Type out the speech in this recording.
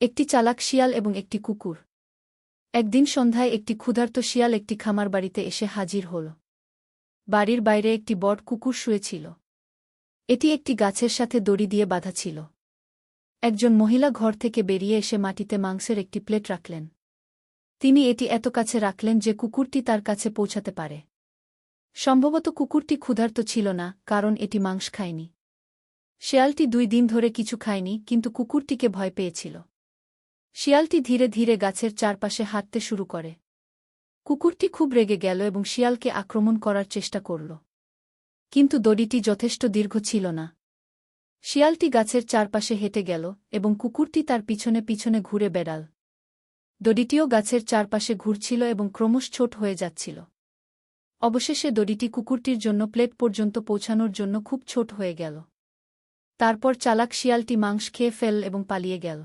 একটি চালাক শিয়াল এবং একটি কুকুর। একদিন সন্ধ্যায় একটি ক্ষুধার্ত শিয়াল একটি খামার বাড়িতে এসে হাজির হল। বাড়ির বাইরে একটি বট কুকুর শুয়েছিল। এটি একটি গাছের সাথে দড়ি দিয়ে বাঁধা ছিল। একজন মহিলা ঘর থেকে বেরিয়ে এসে মাটিতে মাংসের একটি প্লেট রাখলেন। তিনি এটি এত কাছে রাখলেন যে কুকুরটি তার কাছে পৌঁছাতে পারে। সম্ভবত কুকুরটি ক্ষুধার্ত ছিল না, কারণ এটি মাংস খায়নি। শেয়ালটি দুই দিন ধরে কিছু খায়নি, কিন্তু কুকুরটিকে ভয় পেয়েছিল। শিয়ালটি ধীরে ধীরে গাছের চারপাশে হাঁটতে শুরু করে। কুকুরটি খুব রেগে গেল এবং শিয়ালকে আক্রমণ করার চেষ্টা করল। কিন্তু দড়িটি যথেষ্ট দীর্ঘ ছিল না। শিয়ালটি গাছের চারপাশে হেঁটে গেল এবং কুকুরটি তার পিছনে পিছনে ঘুরে বেড়াল। দড়িটিও গাছের চারপাশে ঘুরছিল এবং ক্রমশ ছোট হয়ে যাচ্ছিল। অবশেষে দড়িটি কুকুরটির জন্য প্লেট পর্যন্ত পৌঁছানোর জন্য খুব ছোট হয়ে গেল। তারপর চালাক শিয়ালটি মাংস খেয়ে ফেল এবং পালিয়ে গেল।